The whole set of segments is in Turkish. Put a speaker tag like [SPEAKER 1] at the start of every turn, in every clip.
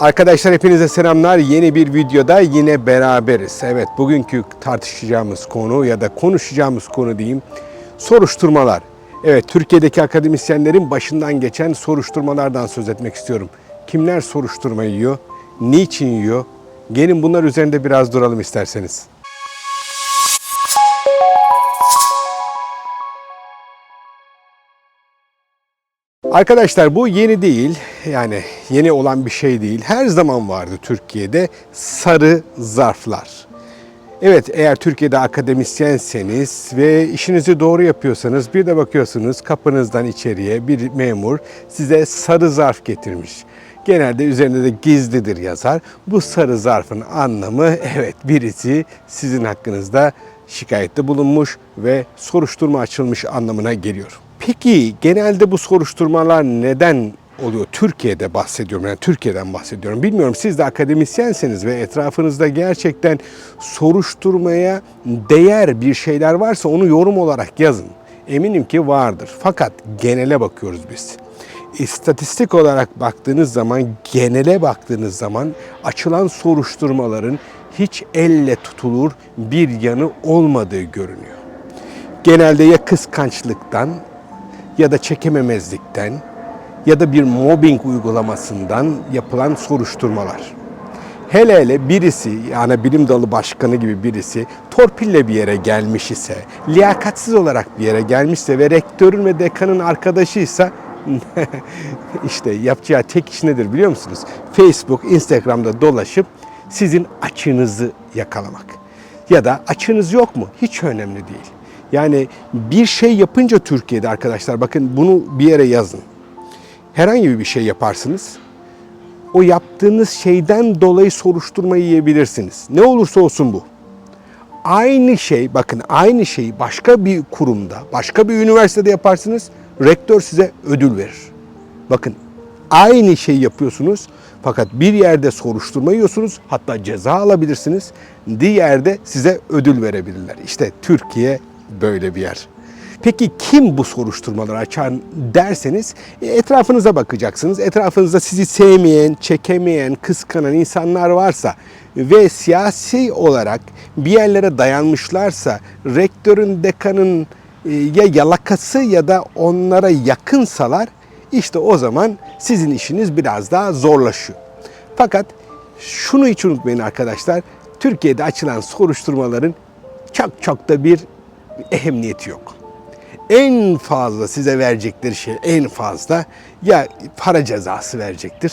[SPEAKER 1] Arkadaşlar hepinize selamlar. Yeni bir videoda yine beraberiz. Evet bugünkü tartışacağımız konu ya da konuşacağımız konu diyeyim soruşturmalar. Evet Türkiye'deki akademisyenlerin başından geçen soruşturmalardan söz etmek istiyorum. Kimler soruşturma yiyor? Niçin yiyor? Gelin bunlar üzerinde biraz duralım isterseniz. Arkadaşlar bu yeni değil. Yani yeni olan bir şey değil. Her zaman vardı Türkiye'de sarı zarflar. Evet eğer Türkiye'de akademisyenseniz ve işinizi doğru yapıyorsanız bir de bakıyorsunuz kapınızdan içeriye bir memur size sarı zarf getirmiş. Genelde üzerinde de gizlidir yazar. Bu sarı zarfın anlamı evet birisi sizin hakkınızda şikayette bulunmuş ve soruşturma açılmış anlamına geliyor. Peki genelde bu soruşturmalar neden oluyor? Türkiye'de bahsediyorum. Yani Türkiye'den bahsediyorum. Bilmiyorum siz de akademisyenseniz ve etrafınızda gerçekten soruşturmaya değer bir şeyler varsa onu yorum olarak yazın. Eminim ki vardır. Fakat genele bakıyoruz biz. İstatistik olarak baktığınız zaman, genele baktığınız zaman açılan soruşturmaların hiç elle tutulur bir yanı olmadığı görünüyor. Genelde ya kıskançlıktan ya da çekememezlikten ya da bir mobbing uygulamasından yapılan soruşturmalar. Hele hele birisi yani bilim dalı başkanı gibi birisi torpille bir yere gelmiş ise, liyakatsiz olarak bir yere gelmişse ve rektörün ve dekanın arkadaşıysa işte yapacağı tek iş nedir biliyor musunuz? Facebook, Instagram'da dolaşıp sizin açığınızı yakalamak. Ya da açığınız yok mu? Hiç önemli değil. Yani bir şey yapınca Türkiye'de arkadaşlar bakın bunu bir yere yazın. Herhangi bir şey yaparsınız. O yaptığınız şeyden dolayı soruşturma yiyebilirsiniz. Ne olursa olsun bu. Aynı şey bakın aynı şeyi başka bir kurumda, başka bir üniversitede yaparsınız. Rektör size ödül verir. Bakın aynı şeyi yapıyorsunuz fakat bir yerde soruşturma yiyorsunuz hatta ceza alabilirsiniz. Diğerde size ödül verebilirler. İşte Türkiye böyle bir yer. Peki kim bu soruşturmaları açan derseniz e, etrafınıza bakacaksınız. Etrafınızda sizi sevmeyen, çekemeyen, kıskanan insanlar varsa ve siyasi olarak bir yerlere dayanmışlarsa rektörün, dekanın e, ya yalakası ya da onlara yakınsalar işte o zaman sizin işiniz biraz daha zorlaşıyor. Fakat şunu hiç unutmayın arkadaşlar. Türkiye'de açılan soruşturmaların çok çok da bir ehemmiyeti yok. En fazla size verecekleri şey en fazla ya para cezası verecektir.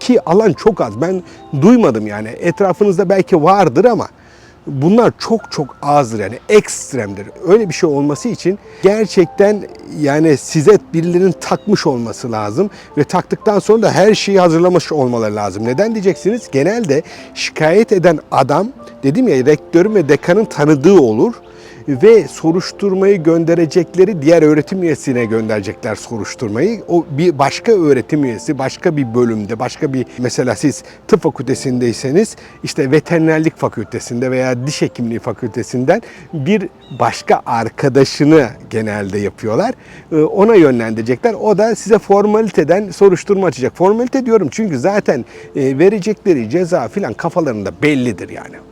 [SPEAKER 1] Ki alan çok az. Ben duymadım yani. Etrafınızda belki vardır ama bunlar çok çok azdır yani ekstremdir. Öyle bir şey olması için gerçekten yani size birilerinin takmış olması lazım ve taktıktan sonra da her şeyi hazırlamış olmaları lazım. Neden diyeceksiniz? Genelde şikayet eden adam dedim ya rektörün ve dekanın tanıdığı olur ve soruşturmayı gönderecekleri diğer öğretim üyesine gönderecekler soruşturmayı. O bir başka öğretim üyesi, başka bir bölümde, başka bir mesela siz tıp fakültesindeyseniz işte veterinerlik fakültesinde veya diş hekimliği fakültesinden bir başka arkadaşını genelde yapıyorlar. Ee, Ona yönlendirecekler. O da size formaliteden soruşturma açacak. Formalite diyorum çünkü zaten e, verecekleri ceza filan kafalarında bellidir yani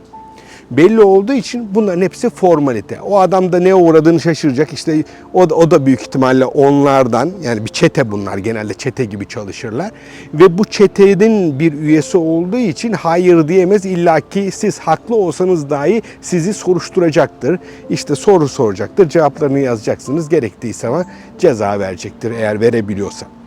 [SPEAKER 1] belli olduğu için bunların hepsi formalite. O adam da ne uğradığını şaşıracak. İşte o da, o da büyük ihtimalle onlardan yani bir çete bunlar genelde çete gibi çalışırlar. Ve bu çetenin bir üyesi olduğu için hayır diyemez. İlla ki siz haklı olsanız dahi sizi soruşturacaktır. İşte soru soracaktır. Cevaplarını yazacaksınız. Gerektiyse ama ceza verecektir eğer verebiliyorsa.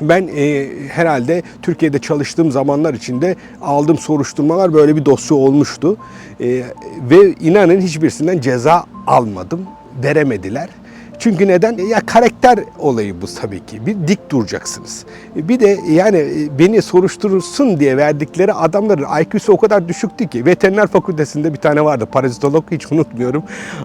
[SPEAKER 1] Ben e, herhalde Türkiye'de çalıştığım zamanlar içinde aldığım soruşturmalar böyle bir dosya olmuştu. E, ve inanın hiçbirisinden ceza almadım, veremediler. Çünkü neden? Ya karakter olayı bu tabii ki. Bir dik duracaksınız. Bir de yani beni soruşturursun diye verdikleri adamların IQ'su o kadar düşüktü ki. Veteriner fakültesinde bir tane vardı parazitolog hiç unutmuyorum.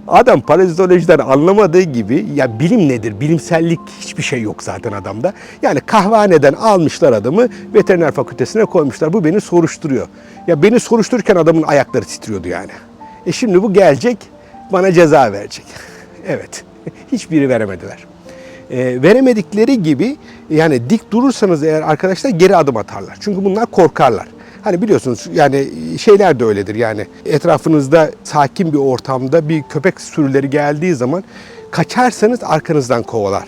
[SPEAKER 1] Adam parazitolojiden anlamadığı gibi ya bilim nedir? Bilimsellik hiçbir şey yok zaten adamda. Yani kahvehaneden almışlar adamı veteriner fakültesine koymuşlar. Bu beni soruşturuyor. Ya beni soruştururken adamın ayakları titriyordu yani. E şimdi bu gelecek bana ceza verecek. Evet. Hiçbiri veremediler. E, veremedikleri gibi yani dik durursanız eğer arkadaşlar geri adım atarlar. Çünkü bunlar korkarlar. Hani biliyorsunuz yani şeyler de öyledir yani etrafınızda sakin bir ortamda bir köpek sürüleri geldiği zaman kaçarsanız arkanızdan kovalar.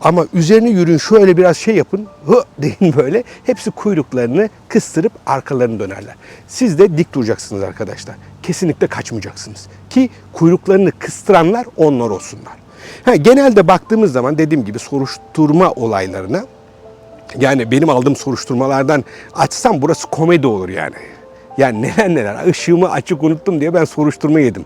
[SPEAKER 1] Ama üzerine yürüyün şöyle biraz şey yapın hı deyin böyle hepsi kuyruklarını kıstırıp arkalarını dönerler. Siz de dik duracaksınız arkadaşlar. Kesinlikle kaçmayacaksınız. Ki kuyruklarını kıstıranlar onlar olsunlar. Ha, genelde baktığımız zaman dediğim gibi soruşturma olaylarına yani benim aldığım soruşturmalardan açsam burası komedi olur yani. Yani neler neler ışığımı açık unuttum diye ben soruşturma yedim.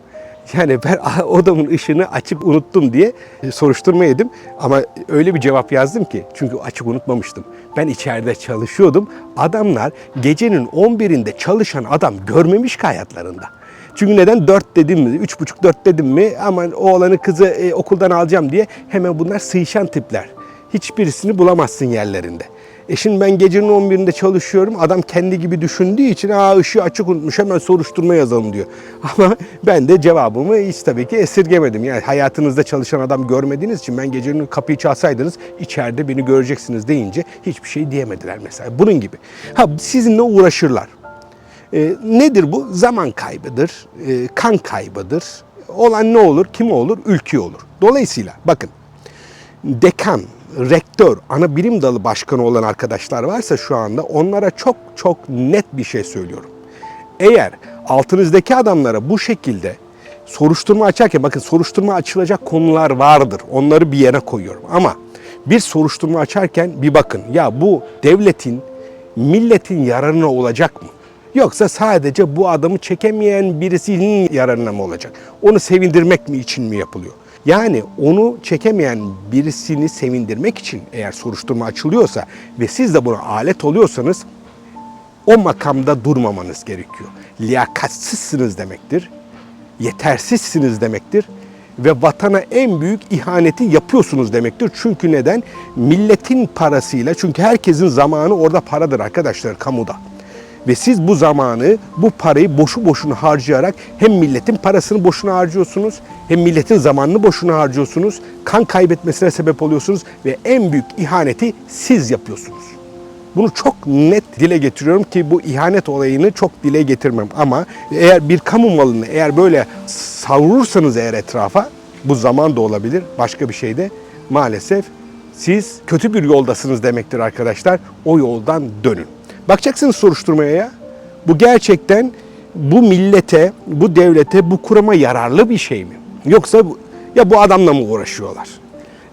[SPEAKER 1] Yani ben odamın ışığını açıp unuttum diye soruşturma yedim. Ama öyle bir cevap yazdım ki çünkü açık unutmamıştım. Ben içeride çalışıyordum. Adamlar gecenin 11'inde çalışan adam görmemiş ki hayatlarında. Çünkü neden 4 dedim mi, 3,5 4 dedim mi aman oğlanı kızı e, okuldan alacağım diye hemen bunlar sıyışan tipler. Hiçbirisini bulamazsın yerlerinde. E şimdi ben gecenin 11'inde çalışıyorum. Adam kendi gibi düşündüğü için aa ışığı açık unutmuş hemen soruşturma yazalım diyor. Ama ben de cevabımı hiç tabii ki esirgemedim. Yani hayatınızda çalışan adam görmediğiniz için ben gecenin kapıyı çalsaydınız içeride beni göreceksiniz deyince hiçbir şey diyemediler mesela. Bunun gibi. Ha sizinle uğraşırlar. E, nedir bu? Zaman kaybıdır, e, kan kaybıdır. Olan ne olur, kim olur? Ülke olur. Dolayısıyla bakın dekan, rektör, ana bilim dalı başkanı olan arkadaşlar varsa şu anda onlara çok çok net bir şey söylüyorum. Eğer altınızdaki adamlara bu şekilde soruşturma açarken bakın soruşturma açılacak konular vardır. Onları bir yere koyuyorum ama bir soruşturma açarken bir bakın ya bu devletin milletin yararına olacak mı? Yoksa sadece bu adamı çekemeyen birisinin yararına mı olacak? Onu sevindirmek mi için mi yapılıyor? Yani onu çekemeyen birisini sevindirmek için eğer soruşturma açılıyorsa ve siz de buna alet oluyorsanız o makamda durmamanız gerekiyor. Liyakatsizsiniz demektir. Yetersizsiniz demektir ve vatana en büyük ihaneti yapıyorsunuz demektir. Çünkü neden? Milletin parasıyla çünkü herkesin zamanı orada paradır arkadaşlar kamuda. Ve siz bu zamanı, bu parayı boşu boşuna harcayarak hem milletin parasını boşuna harcıyorsunuz, hem milletin zamanını boşuna harcıyorsunuz, kan kaybetmesine sebep oluyorsunuz ve en büyük ihaneti siz yapıyorsunuz. Bunu çok net dile getiriyorum ki bu ihanet olayını çok dile getirmem ama eğer bir kamu malını eğer böyle savrursanız eğer etrafa bu zaman da olabilir başka bir şey de maalesef siz kötü bir yoldasınız demektir arkadaşlar. O yoldan dönün. Bakacaksınız soruşturmaya ya. Bu gerçekten bu millete, bu devlete, bu kuruma yararlı bir şey mi? Yoksa bu- ya bu adamla mı uğraşıyorlar?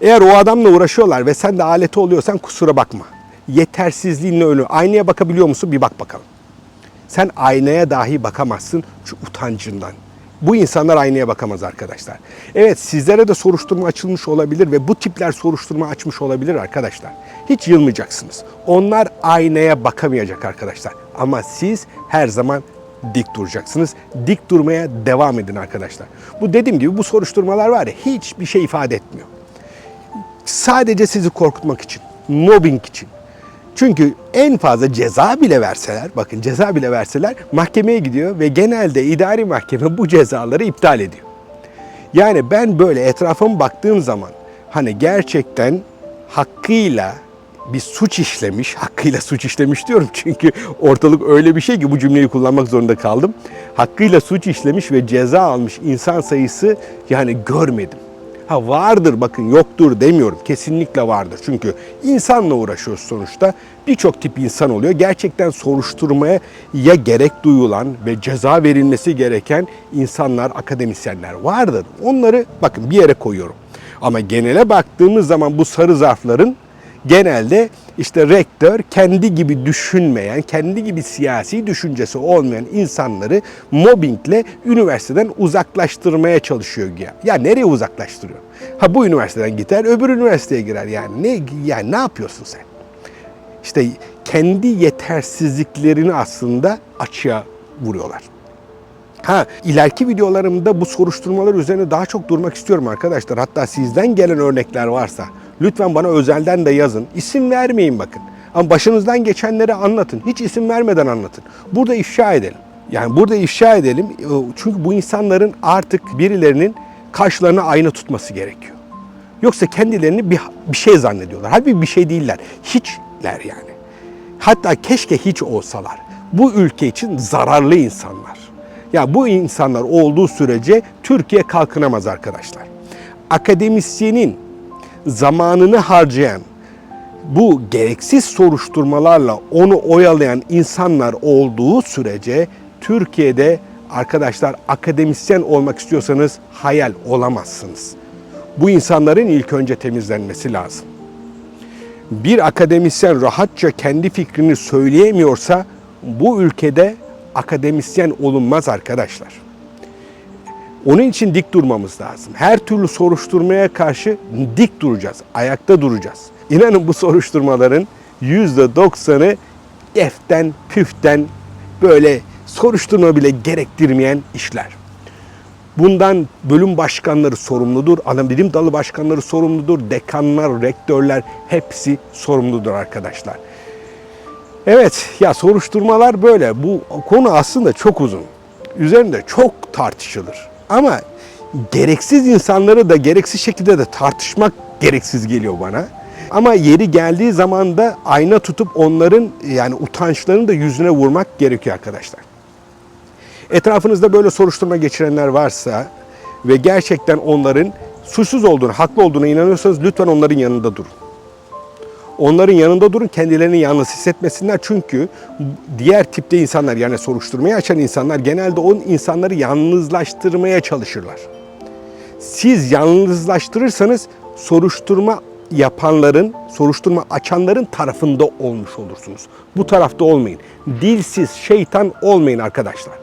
[SPEAKER 1] Eğer o adamla uğraşıyorlar ve sen de aleti oluyorsan kusura bakma. Yetersizliğinle ölü. Aynaya bakabiliyor musun? Bir bak bakalım. Sen aynaya dahi bakamazsın şu utancından. Bu insanlar aynaya bakamaz arkadaşlar. Evet sizlere de soruşturma açılmış olabilir ve bu tipler soruşturma açmış olabilir arkadaşlar. Hiç yılmayacaksınız. Onlar aynaya bakamayacak arkadaşlar. Ama siz her zaman dik duracaksınız. Dik durmaya devam edin arkadaşlar. Bu dediğim gibi bu soruşturmalar var ya hiçbir şey ifade etmiyor. Sadece sizi korkutmak için, mobbing için. Çünkü en fazla ceza bile verseler, bakın ceza bile verseler mahkemeye gidiyor ve genelde idari mahkeme bu cezaları iptal ediyor. Yani ben böyle etrafıma baktığım zaman hani gerçekten hakkıyla bir suç işlemiş, hakkıyla suç işlemiş diyorum çünkü ortalık öyle bir şey ki bu cümleyi kullanmak zorunda kaldım. Hakkıyla suç işlemiş ve ceza almış insan sayısı yani görmedim. Ha vardır bakın yoktur demiyorum. Kesinlikle vardır. Çünkü insanla uğraşıyoruz sonuçta. Birçok tip insan oluyor. Gerçekten soruşturmaya ya gerek duyulan ve ceza verilmesi gereken insanlar, akademisyenler vardır. Onları bakın bir yere koyuyorum. Ama genele baktığımız zaman bu sarı zarfların genelde işte rektör kendi gibi düşünmeyen, kendi gibi siyasi düşüncesi olmayan insanları mobbingle üniversiteden uzaklaştırmaya çalışıyor ya. Ya nereye uzaklaştırıyor? Ha bu üniversiteden gider, öbür üniversiteye girer yani. Ne yani ne yapıyorsun sen? İşte kendi yetersizliklerini aslında açığa vuruyorlar. Ha ileriki videolarımda bu soruşturmalar üzerine daha çok durmak istiyorum arkadaşlar. Hatta sizden gelen örnekler varsa lütfen bana özelden de yazın. İsim vermeyin bakın. Ama başınızdan geçenleri anlatın. Hiç isim vermeden anlatın. Burada ifşa edelim. Yani burada ifşa edelim. Çünkü bu insanların artık birilerinin karşılarına ayna tutması gerekiyor. Yoksa kendilerini bir, bir şey zannediyorlar. Halbuki bir şey değiller. Hiçler yani. Hatta keşke hiç olsalar. Bu ülke için zararlı insanlar. Ya bu insanlar olduğu sürece Türkiye kalkınamaz arkadaşlar. Akademisyenin zamanını harcayan, bu gereksiz soruşturmalarla onu oyalayan insanlar olduğu sürece Türkiye'de arkadaşlar akademisyen olmak istiyorsanız hayal olamazsınız. Bu insanların ilk önce temizlenmesi lazım. Bir akademisyen rahatça kendi fikrini söyleyemiyorsa bu ülkede akademisyen olunmaz arkadaşlar. Onun için dik durmamız lazım. Her türlü soruşturmaya karşı dik duracağız, ayakta duracağız. İnanın bu soruşturmaların %90'ı eften, püften böyle soruşturma bile gerektirmeyen işler. Bundan bölüm başkanları sorumludur, ana bilim dalı başkanları sorumludur, dekanlar, rektörler hepsi sorumludur arkadaşlar. Evet ya soruşturmalar böyle. Bu konu aslında çok uzun. Üzerinde çok tartışılır. Ama gereksiz insanları da gereksiz şekilde de tartışmak gereksiz geliyor bana. Ama yeri geldiği zaman da ayna tutup onların yani utançlarını da yüzüne vurmak gerekiyor arkadaşlar. Etrafınızda böyle soruşturma geçirenler varsa ve gerçekten onların suçsuz olduğunu, haklı olduğuna inanıyorsanız lütfen onların yanında durun. Onların yanında durun, kendilerini yalnız hissetmesinler. Çünkü diğer tipte insanlar yani soruşturmayı açan insanlar genelde o insanları yalnızlaştırmaya çalışırlar. Siz yalnızlaştırırsanız soruşturma yapanların, soruşturma açanların tarafında olmuş olursunuz. Bu tarafta olmayın. Dilsiz şeytan olmayın arkadaşlar.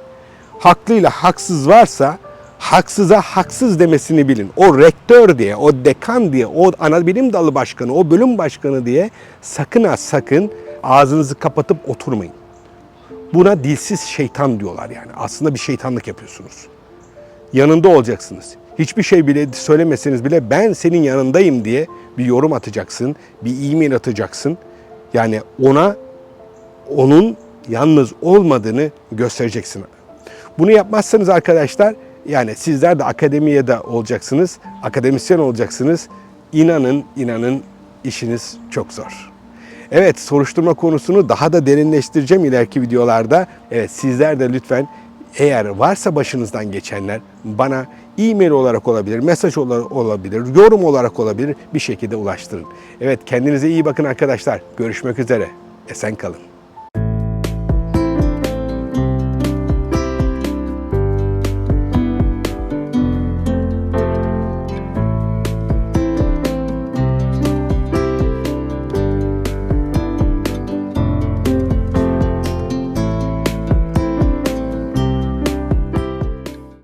[SPEAKER 1] Haklıyla haksız varsa haksıza haksız demesini bilin. O rektör diye, o dekan diye, o ana bilim dalı başkanı, o bölüm başkanı diye sakın ha sakın ağzınızı kapatıp oturmayın. Buna dilsiz şeytan diyorlar yani. Aslında bir şeytanlık yapıyorsunuz. Yanında olacaksınız. Hiçbir şey bile söylemeseniz bile ben senin yanındayım diye bir yorum atacaksın, bir e-mail atacaksın. Yani ona onun yalnız olmadığını göstereceksin. Bunu yapmazsanız arkadaşlar yani sizler de akademiye de olacaksınız, akademisyen olacaksınız. İnanın, inanın işiniz çok zor. Evet, soruşturma konusunu daha da derinleştireceğim ileriki videolarda. Evet, sizler de lütfen eğer varsa başınızdan geçenler bana e-mail olarak olabilir, mesaj olabilir, yorum olarak olabilir bir şekilde ulaştırın. Evet, kendinize iyi bakın arkadaşlar. Görüşmek üzere. Esen kalın.